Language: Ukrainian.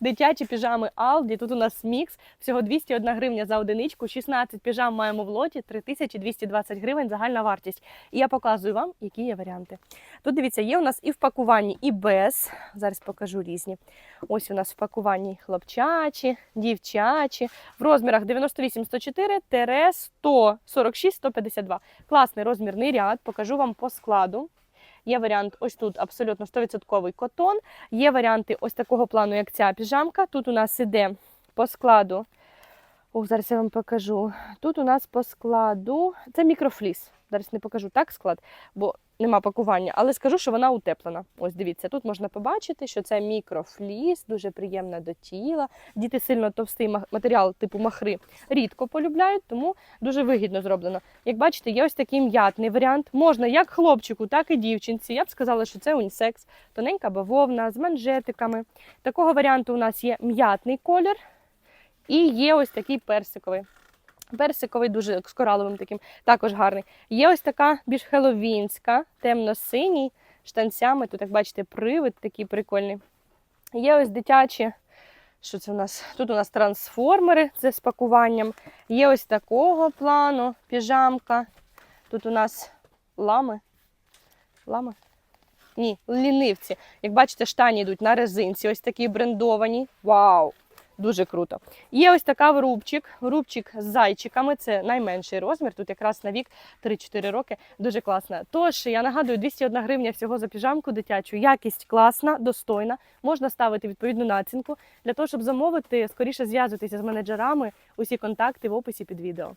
Дитячі піжами Aldi. Тут у нас мікс. Всього 201 гривня за одиничку. 16 піжам маємо в лоті, 3220 гривень загальна вартість. І я показую вам, які є варіанти. Тут дивіться, є у нас і в пакуванні, і без. Зараз покажу різні. Ось у нас в пакуванні хлопчачі, дівчачі. В розмірах 98-104-146-152. Класний розмірний ряд. Покажу вам по складу. Є варіант ось тут абсолютно 100% котон. Є варіанти ось такого плану, як ця піжамка. Тут у нас іде по складу. О, зараз я вам покажу. Тут у нас по складу це мікрофліс. Зараз не покажу так склад, бо нема пакування, але скажу, що вона утеплена. Ось дивіться, тут можна побачити, що це мікрофліс, дуже приємна до тіла. Діти сильно товстий ма- матеріал типу махри рідко полюбляють, тому дуже вигідно зроблено. Як бачите, є ось такий м'ятний варіант. Можна як хлопчику, так і дівчинці. Я б сказала, що це унісекс, тоненька бавовна з манжетиками. Такого варіанту у нас є м'ятний колір і є ось такий персиковий. Персиковий дуже з кораловим таким, також гарний. Є ось така більш хеловінська, темно-синій, штанцями. Тут, як бачите, привид такий прикольний. Є ось дитячі. Що це у нас? Тут у нас трансформери це з пакуванням. Є ось такого плану піжамка. Тут у нас лами. Лами? Ні, лінивці. Як бачите, штані йдуть на резинці, ось такі брендовані. Вау! Дуже круто. Є ось така врубчик, врубчик з зайчиками. Це найменший розмір. Тут якраз на вік 3-4 роки. Дуже класна. Тож я нагадую, 201 гривня всього за піжамку дитячу. Якість класна, достойна. Можна ставити відповідну націнку. Для того, щоб замовити, скоріше зв'язуйтеся з менеджерами. Усі контакти в описі під відео.